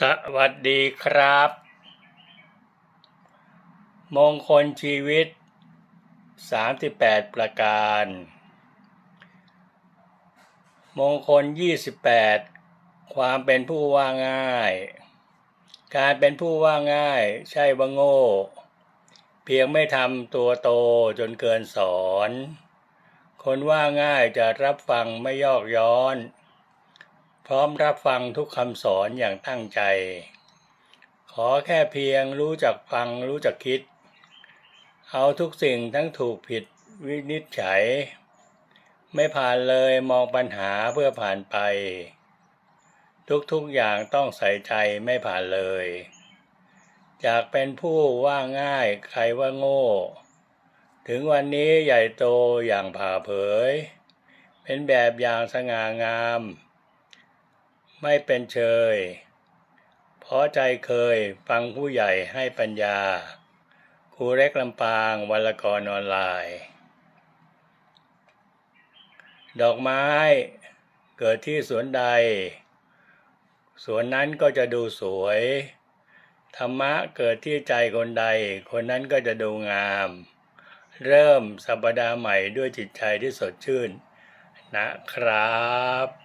สวัสดีครับ มงคลชีวิต 38 ประการ มงคล 28 ความเป็นผู้ว่าง่าย การเป็นผู้ว่าง่ายใช่ว่าโง่ เพียงไม่ทำตัวโตจนเกินสอน คนว่าง่ายจะรับฟังไม่ยอกย้อน พร้อมรับฟังทุกคำสอนอย่างตั้งใจ ขอแค่เพียงรู้จักฟังรู้จักคิด เอาทุกสิ่งทั้งถูกผิดวินิจฉัย ไม่ผ่านเลยมองปัญหาเพื่อผ่านไป ทุกๆอย่างต้องใส่ใจไม่ผ่านเลยจากเป็นผู้ว่าง่ายใครว่าโง่ ถึงวันนี้ใหญ่โตอย่างผ่าเผย เป็นแบบอย่างสง่างาม ไม่เป็นเชย เพราะใจเคยฟังผู้ใหญ่ให้ปัญญา ครูเล็กลำปางวรรณกรออนไลน์ ดอกไม้เกิดที่สวนใด สวนนั้นก็จะดูสวย ธรรมะเกิดที่ใจคนใด คนนั้นก็จะดูงาม เริ่มสัปดาห์ใหม่ด้วยจิตใจที่สดชื่นนะครับ